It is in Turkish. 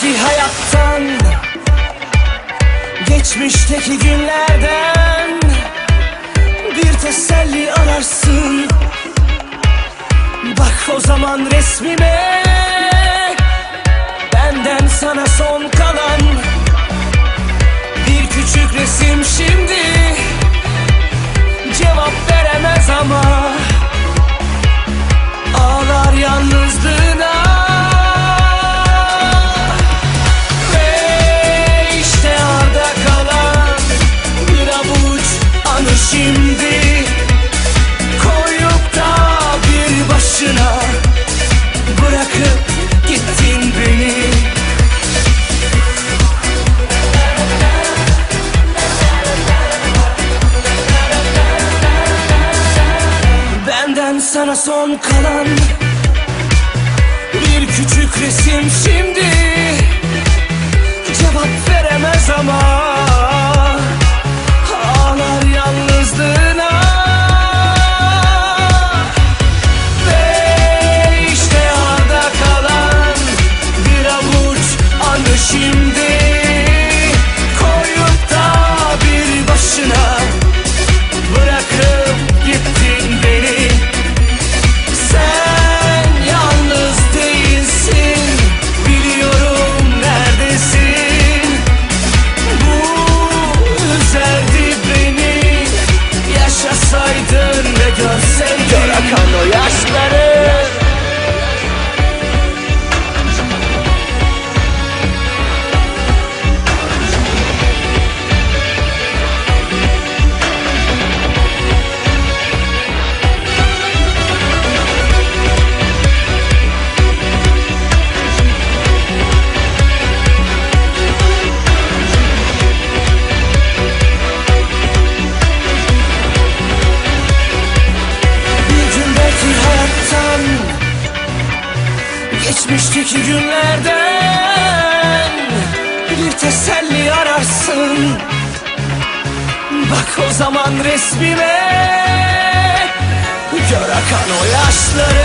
hayattan Geçmişteki günlerden Bir teselli ararsın. Bak o zaman resmime Benden sana son sana son kalan Bir küçük resim. Şimdi Cevap veremez ama Yaşasaydın ve görseydin Gör akan o yaşları Geçmişteki günlerden Bir teselli ararsın. Bak o zaman resmime Gör akan o yaşları